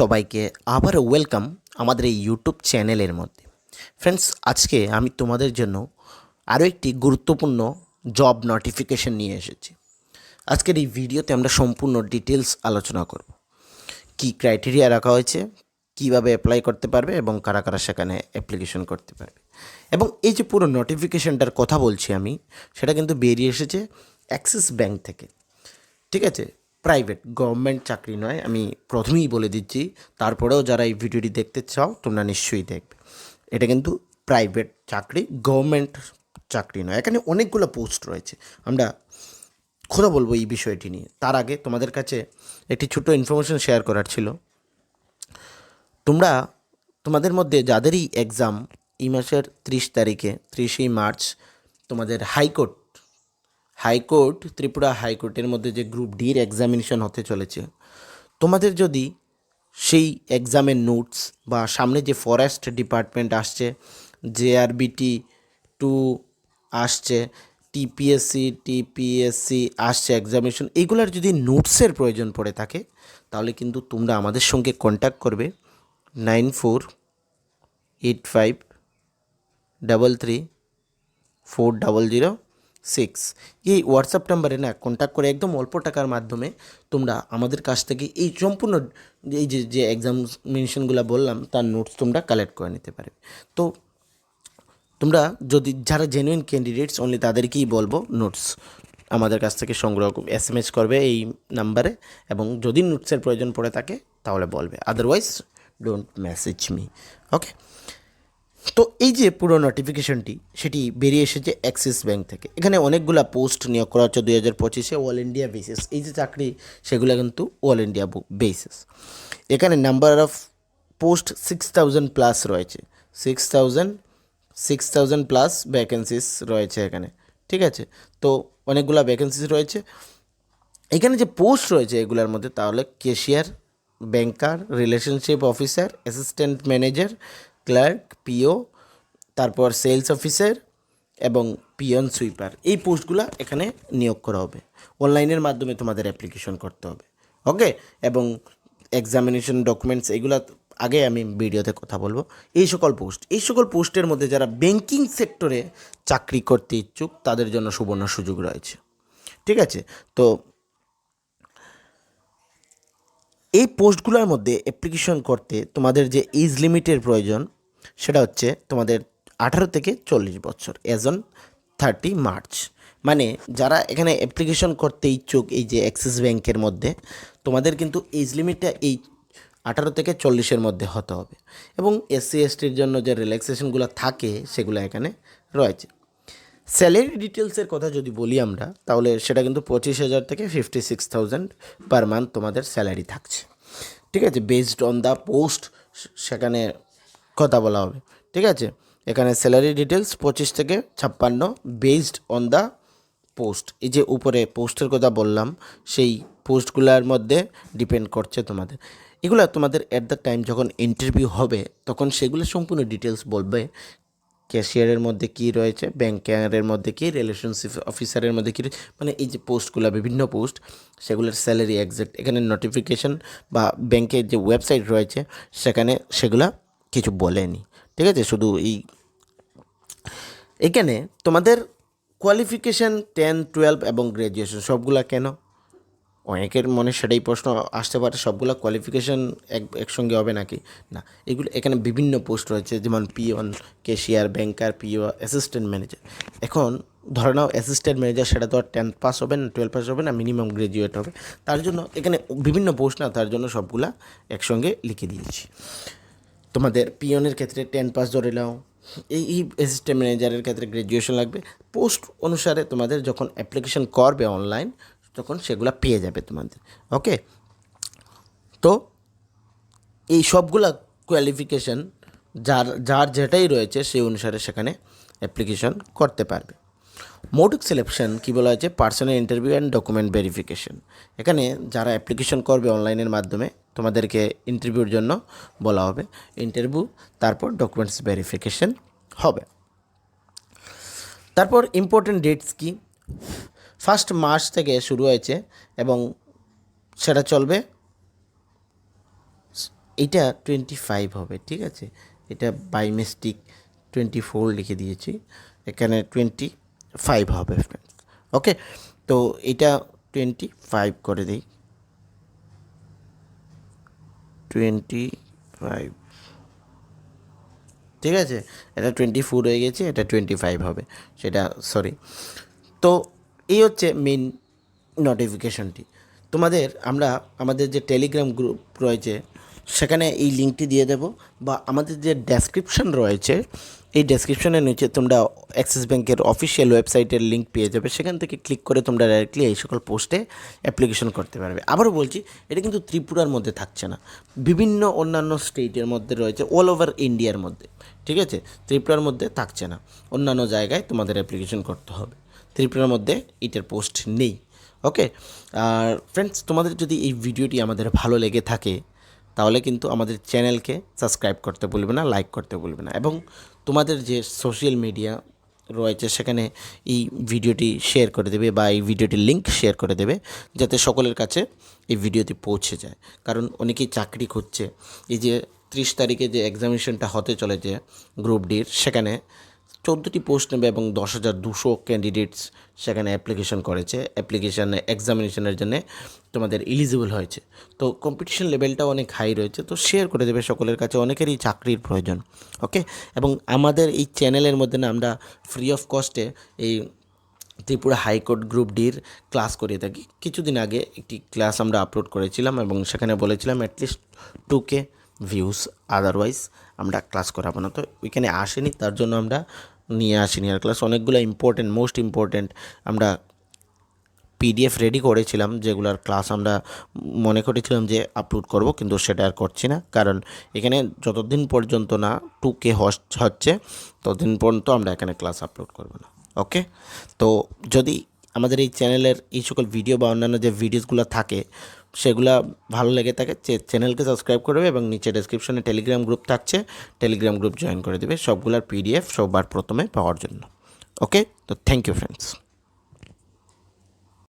সবাইকে আবার ওয়েলকাম আমাদের এই ইউটিউব চ্যানেলের মধ্যে। ফ্রেন্ডস আজকে আমি তোমাদের জন্য আরও একটি গুরুত্বপূর্ণ জব নোটিফিকেশন নিয়ে এসেছি। আজকের এই ভিডিওতে আমরা সম্পূর্ণ ডিটেলস আলোচনা করব। কি ক্রাইটেরিয়া রাখা হয়েছে, কীভাবে অ্যাপ্লাই করতে পারবে এবং কারা কারা সেখানে অ্যাপ্লিকেশন করতে পারবে। এবং এই যে পুরো নোটিফিকেশনটার কথা বলছি আমি, সেটা কিন্তু বেরিয়ে এসেছে অ্যাক্সিস ব্যাংক থেকে। ঠিক আছে? প্রাইভেট গভর্নমেন্ট চাকরি নয়, আমি প্রথমেই বলে দিচ্ছি। তারপরেও যারা এই ভিডিওটি দেখতে চাও, তোমরা নিশ্চয়ই দেখবে। এটা কিন্তু প্রাইভেট চাকরি গভর্নমেন্ট চাকরি নয়। এখানে অনেকগুলো পোস্ট রয়েছে। আমরা কথা বলব এই বিষয়টি নিয়ে। তার আগে তোমাদের কাছে একটি ছোট ইনফরমেশন শেয়ার করার ছিল। তোমরা, তোমাদের মধ্যে যাদেরই এক্সাম এই মাসের ত্রিশ তারিখে, ত্রিশে মার্চ তোমাদের high court high court, Tripura হাইকোর্টের মধ্যে যে গ্রুপ ডির এক্সামিনেশন হতে চলেছে, তোমাদের যদি সেই এক্সামের নোটস বা সামনে যে ফরেস্ট ডিপার্টমেন্ট আসছে জেআরবিটি টু আসছে টিপিএসসি টিপিএসসি আসছে এক্সামিনেশন এইগুলোর যদি নোটসের প্রয়োজন পড়ে থাকে, তাহলে কিন্তু তোমরা আমাদের সঙ্গে কন্ট্যাক্ট করবে nine four eight five double three four double zero six এই হোয়াটসঅ্যাপ নাম্বারে না কন্ট্যাক্ট করে একদম অল্প টাকার মাধ্যমে তোমরা আমাদের কাছ থেকে এই সম্পূর্ণ এই যে যে এক্সামিনেশনগুলো বললাম, তার নোটস তোমরা কালেক্ট করে নিতে পারবে। তো তোমরা যদি, যারা জেনুইন ক্যান্ডিডেটস অনলি তাদেরকেই বলব নোটস আমাদের কাছ থেকে সংগ্রহ এস এম এস করবে এই নাম্বারে এবং যদি নোটসের প্রয়োজন পড়ে থাকে, তাহলে বলবে। Otherwise don't message me okay তো এই যে পুরো নোটিফিকেশনটি সেটি বেরিয়ে এসেছে অ্যাক্সিস ব্যাংক থেকে। এখানে অনেকগুলো পোস্ট নিয়োগ করা হচ্ছে দুই হাজার পঁচিশে অল ইন্ডিয়া বেসিস এই যে চাকরি, সেগুলো কিন্তু অল ইন্ডিয়া বেসিস এখানে number of post six thousand plus রয়েছে। Six thousand six thousand plus vacancies রয়েছে এখানে। ঠিক আছে? তো অনেকগুলো ভ্যাকেন্সিস রয়েছে। এখানে যে পোস্ট রয়েছে এগুলোর মধ্যে, তাহলে cashier banker relationship officer assistant manager clerk, PO, তারপর সেলস অফিসার এবং পিয়ন সুইপার। এই পোস্টগুলো এখানে নিয়োগ করা হবে। অনলাইনের মাধ্যমে তোমাদের অ্যাপ্লিকেশন করতে হবে। ওকে? এবং এক্সামিনেশন ডকুমেন্টস এগুলো আগে আমি ভিডিওতে কথা বলব। এই সকল পোস্ট, এই সকল পোস্টের মধ্যে যারা ব্যাংকিং সেক্টরে চাকরি করতে ইচ্ছুক, তাদের জন্য সুবর্ণ সুযোগ রয়েছে। ঠিক আছে? তো এই পোস্টগুলোর মধ্যে অ্যাপ্লিকেশন করতে তোমাদের যে এজ লিমিটের প্রয়োজন, সেটা হচ্ছে তোমাদের আঠারো থেকে চল্লিশ বছর এজ অন থার্টি মার্চ মানে যারা এখানে অ্যাপ্লিকেশন করতে ইচ্ছুক এই যে অ্যাক্সিস ব্যাংকের মধ্যে, তোমাদের কিন্তু এজ লিমিটটা এই আঠারো থেকে চল্লিশের মধ্যে হতে হবে। এবং এসসি এসটির জন্য যে রিল্যাক্সেশনগুলো থাকে, সেগুলো এখানে রয়েছে। স্যালারি ডিটেলসের কথা যদি বলি আমরা, তাহলে সেটা কিন্তু পঁচিশ হাজার থেকে fifty six thousand per month তোমাদের স্যালারি থাকছে। ঠিক আছে? বেসড অন দ্য পোস্ট সেখানে কথা বলা হবে। ঠিক আছে? এখানে স্যালারি ডিটেলস পঁচিশ থেকে ছাপ্পান্ন বেসড অন দ্য পোস্ট এই যে উপরে পোস্টের কথা বললাম, সেই পোস্টগুলোর মধ্যে ডিপেন্ড করছে তোমাদের। এগুলো তোমাদের অ্যাট দ্য টাইম যখন ইন্টারভিউ হবে, তখন সেগুলো সম্পূর্ণ ডিটেলস বলবে। ক্যাশিয়ারের মধ্যে কী রয়েছে? ব্যাংকারের মধ্যে কী? রিলেশনশিপ অফিসারের মধ্যে কী মানে এই যে পোস্টগুলো বিভিন্ন পোস্ট সেগুলোর স্যালারি একজ্যাক্ট এখানে নোটিফিকেশন বা ব্যাংকের যে ওয়েবসাইট রয়েছে, সেখানে সেগুলা কিছু বলেনি। ঠিক আছে? শুধু এই এখানে তোমাদের কোয়ালিফিকেশান টেন টুয়েলভ এবং গ্র্যাজুয়েশন সবগুলা কেন? অনেকের মনে সেটাই প্রশ্ন আসতে পারে, সবগুলো কোয়ালিফিকেশান এক, একসঙ্গে হবে নাকি? না, এগুলো এখানে বিভিন্ন পোস্ট রয়েছে, যেমন peon cashier banker PO assistant manager এখন ধরে নাও অ্যাসিস্ট্যান্ট ম্যানেজার সেটা তো আর টেন্থ পাস হবে না টুয়েলভ পাস হবে না মিনিমাম গ্র্যাজুয়েট হবে। তার জন্য এখানে বিভিন্ন পোস্ট না, তার জন্য সবগুলা একসঙ্গে লিখে দিয়েছি। তোমাদের পিওনের ক্ষেত্রে টেন পাস ধরে নাও, এই এই অ্যাসিস্ট্যান্ট ম্যানেজারের ক্ষেত্রে গ্র্যাজুয়েশন লাগবে। পোস্ট অনুসারে তোমাদের যখন অ্যাপ্লিকেশন করবে অনলাইন তখন সেগুলো পেয়ে যাবে তোমাদের ওকে তো এই সবগুলা কোয়ালিফিকেশান যার যার যেটাই রয়েছে সেই অনুসারে সেখানে অ্যাপ্লিকেশন করতে পারবে। মোডিক সিলেকশন কী বলা হয়েছে? Personal interview and document verification এখানে যারা অ্যাপ্লিকেশন করবে অনলাইনের মাধ্যমে, তোমাদেরকে ইন্টারভিউর জন্য বলা হবে। ইন্টারভিউ তারপর ডকুমেন্টস ভেরিফিকেশন হবে। তারপর ইম্পর্টেন্ট ডেটস কি? ফার্স্ট মার্চ থেকে শুরু হয়েছে এবং সেটা চলবে। এটা টোয়েন্টি ফাইভ হবে, ঠিক আছে? এটা বাই মিস্টেক টোয়েন্টি ফোর লিখে দিয়েছি। এখানে টোয়েন্টি ফাইভ হবে ওকে তো এটা টোয়েন্টি ফাইভ করে দিই। টোয়েন্টি ফাইভ ঠিক আছে? এটা টোয়েন্টি ফোর হয়ে গেছে, এটা টোয়েন্টি ফাইভ হবে। সেটা সরি তো এই হচ্ছে মেন নোটিফিকেশনটি তোমাদের আমরা, আমাদের যে টেলিগ্রাম গ্রুপ রয়েছে, সেখানে এই লিঙ্কটি দিয়ে দেবো বা আমাদের যে ডেসক্রিপশন রয়েছে, এই ডেসক্রিপশনের নিচে তোমরা অ্যাক্সিস ব্যাংকের অফিসিয়াল ওয়েবসাইটের লিঙ্ক পেয়ে যাবে। সেখান থেকে ক্লিক করে তোমরা ডাইরেক্টলি এই সকল পোস্টে অ্যাপ্লিকেশন করতে পারবে। আবারও বলছি, এটা কিন্তু ত্রিপুরার মধ্যে থাকছে না। বিভিন্ন অন্যান্য স্টেটের মধ্যে রয়েছে অল ওভার ইন্ডিয়ার মধ্যে। ঠিক আছে? ত্রিপুরার মধ্যে থাকছে না। অন্যান্য জায়গায় তোমাদের অ্যাপ্লিকেশন করতে হবে। ত্রিপুরার মধ্যে এটার পোস্ট নেই। ওকে আর ফ্রেন্ডস তোমাদের যদি এই ভিডিওটি আমাদের ভালো লেগে থাকে, তাহলে কিন্তু আমাদের চ্যানেলকে সাবস্ক্রাইব করতে ভুলবে না লাইক করতে ভুলবে না। এবং তোমাদের যে সোশ্যাল মিডিয়া রয়েছে, সেখানে এই ভিডিওটি শেয়ার করে দেবে বা এই ভিডিওটির লিঙ্ক শেয়ার করে দেবে, যাতে সকলের কাছে এই ভিডিওটি পৌঁছে যায়। কারণ অনেকেই চাকরি খুঁজছে। এই যে ত্রিশ তারিখে যে এক্সামিনেশনটা হতে চলেছে গ্রুপ ডির সেখানে চোদ্দোটি পোস্ট নেবে এবং দশ হাজার দুশো ক্যান্ডিডেটস সেখানে অ্যাপ্লিকেশন করেছে। অ্যাপ্লিকেশানে এক্সামিনেশনের জন্য তোমাদের এলিজিবল হয়েছে। তো কম্পিটিশন লেভেলটাও অনেক হাই রয়েছে। তো শেয়ার করে দেবে সকলের কাছে, অনেকেরই চাকরির প্রয়োজন। ওকে এবং আমাদের এই চ্যানেলের মধ্যে না আমরা ফ্রি অফ কস্টে এই ত্রিপুরা হাইকোর্ট গ্রুপ ডির ক্লাস করে থাকি। কিছুদিন আগে একটি ক্লাস আমরা আপলোড করেছিলাম এবং সেখানে বলেছিলাম at least two K views otherwise আমরা ক্লাস করাবো না। তো ওইখানে আসেনি, তার জন্য আমরা নিয়ে আসিনি আর ক্লাস অনেকগুলো ইম্পর্টেন্ট মোস্ট ইম্পর্টেন্ট আমরা পিডিএফ রেডি করেছিলাম, যেগুলোর ক্লাস আমরা মনে করেছিলাম যে আপলোড করব, কিন্তু সেটা আর করছি না। কারণ এখানে যতদিন পর্যন্ত না টু কে হচ্ছে, ততদিন পর্যন্ত আমরা এখানে ক্লাস আপলোড করব না। ওকে তো যদি আমাদের এই চ্যানেলের এই সকল ভিডিও বা অন্যান্য যে ভিডিওসগুলো থাকে, সেগুলো ভালো লেগে থাকে চ্যানেলকে সাবস্ক্রাইব করবে এবং নিচে ডেসক্রিপশনে টেলিগ্রাম গ্রুপ থাকছে টেলিগ্রাম গ্রুপ জয়েন করে দেবে সবগুলোর পিডিএফ সবার প্রথমে পাওয়ার জন্য। ওকে তো থ্যাংক ইউ ফ্রেন্ডস